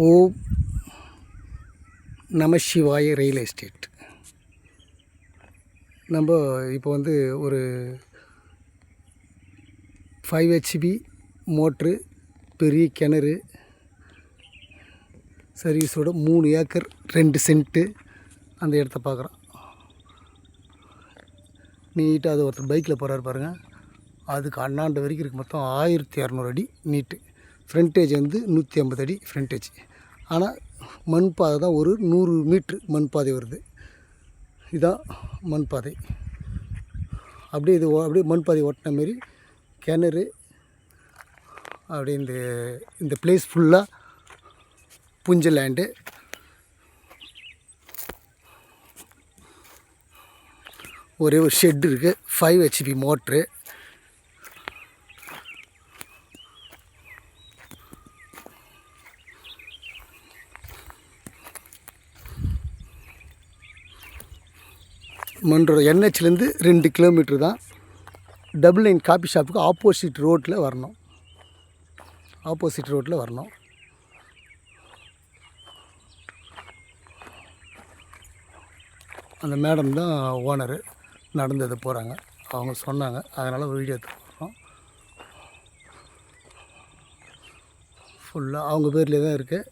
ஓம் நமசிவாய real estate நம்ம இப்போ வந்து ஒரு ஃபைவ் ஹெச்பி மோட்ரு பெரிய கிணறு சர்வீஸோட மூணு ஏக்கர் ரெண்டு சென்ட்டு அந்த இடத்த பார்க்குறோம். நீட்டாக அது ஒருத்தர் பைக்கில் போகிறாரு பாருங்கள் அதுக்கு அண்ணாண்டு வரைக்கும் இருக்குது மொத்தம் ஆயிரத்தி இரநூறு அடி நீட்டு. ஃப்ரண்டேஜ் வந்து நூற்றி ஐம்பது அடி ஃப்ரண்டேஜ். ஆனால் மண் பாதை தான் ஒரு நூறு மீட்ரு மண் பாதை வருது. இதுதான் மண் பாதை அப்படியே இது ஓ- அப்படியே மண் பாதை ஓட்டின மாரி கிணறு அப்படியே இந்த இந்த பிளேஸ் ஃபுல்லாக புஞ்ச லேண்டு ஒரே ஒரு ஷெட் இருக்குது ஃபைவ் ஹெச்பி மோட்ரு மன்றோட என்ஹெச்லேருந்து ரெண்டு கிலோமீட்டர் தான். டபுள் லைன் காபி ஷாப்புக்கு ஆப்போசிட் ரோட்டில் வரணும். ஆப்போசிட் ரோட்டில் வரணும். அந்த மேடம் தான் ஓனரு. நடந்தது போகிறாங்க அவங்க சொன்னாங்க. அதனால் வீடியோ எடுத்து போடுறோம் ஃபுல்லாக அவங்க பேர்லேயே தான் இருக்குது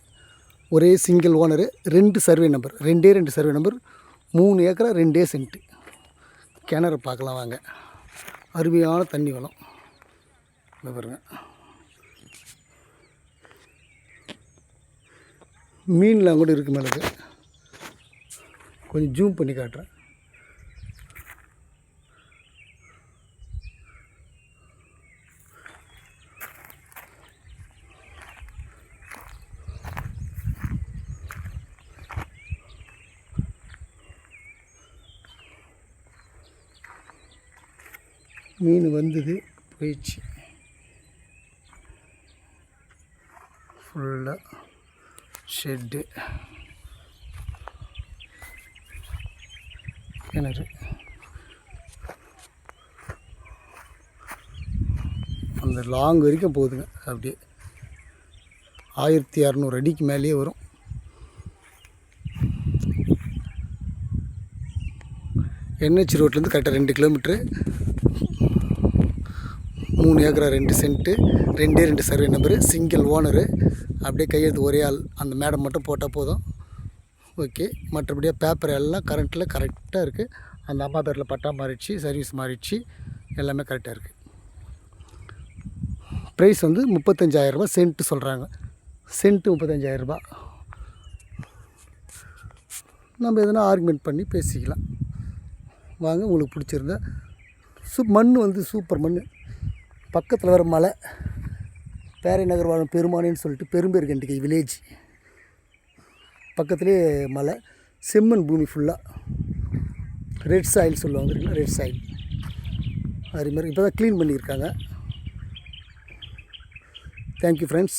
ஒரே சிங்கிள் ஓனரு ரெண்டு சர்வே நம்பர் ரெண்டே ரெண்டு சர்வே நம்பர் மூணு ஏக்கரை ரெண்டே சென்ட்டு. கிணறு பார்க்கலாம் வாங்க. அருமையான தண்ணி வளம். இங்க பாருங்க. மீன்லாம் கூட இருக்குது மேலே கொஞ்சம் ஜூம் பண்ணி காட்டுறேன். மீன் வந்தது போயிடுச்சு. ஃபுல்லாக ஷெட்டு. கிணறு. அந்த லாங் வரைக்கும் போகுதுங்க அப்படியே. ஆயிரத்தி இரநூறு அடிக்கு மேலேயே வரும். என்ஹெச் ரோட்லேருந்து கரெக்டாக ரெண்டு கிலோமீட்ரு. மூணு ஏக்கரா ரெண்டு சென்ட்டு ரெண்டே ரெண்டு சர்வே நம்பரு சிங்கிள் ஓனரு அப்படியே கையெழுத்து ஒரே ஆள் அந்த மேடம் மட்டும் போட்டால் போதும். ஓகே மற்றபடியாக பேப்பர் எல்லாம் கரண்ட்டில் கரெக்டாக இருக்குது அந்த அம்மா பேரில் பட்டா மாறிடுச்சு சர்வீஸ் மாறிடுச்சு. எல்லாமே கரெக்டாக இருக்குது ப்ரைஸ் வந்து முப்பத்தஞ்சாயிரரூபா சென்ட்டு சொல்கிறாங்க சென்ட்டு முப்பத்தஞ்சாயிரரூபா நம்ம எதனா ஆர்குமெண்ட் பண்ணி பேசிக்கலாம். வாங்க உங்களுக்கு பிடிச்சிருந்தா. சூ மண் வந்து சூப்பர் மண் பக்கத்தில் வர மலை. பேரை நகர் வாழும் பெருமானின்னு சொல்லிட்டு பெரும்பேர் கண்டிகை வில்லேஜ் பக்கத்துலேயே மலை. செம்மண் பூமி ஃபுல்லாக ரெட் சாயில் சொல்லுவாங்க தெரியுங்களா? ரெட் சாயில் அது மாதிரி இப்போ தான் க்ளீன் பண்ணியிருக்காங்க தேங்க்யூ ஃப்ரெண்ட்ஸ்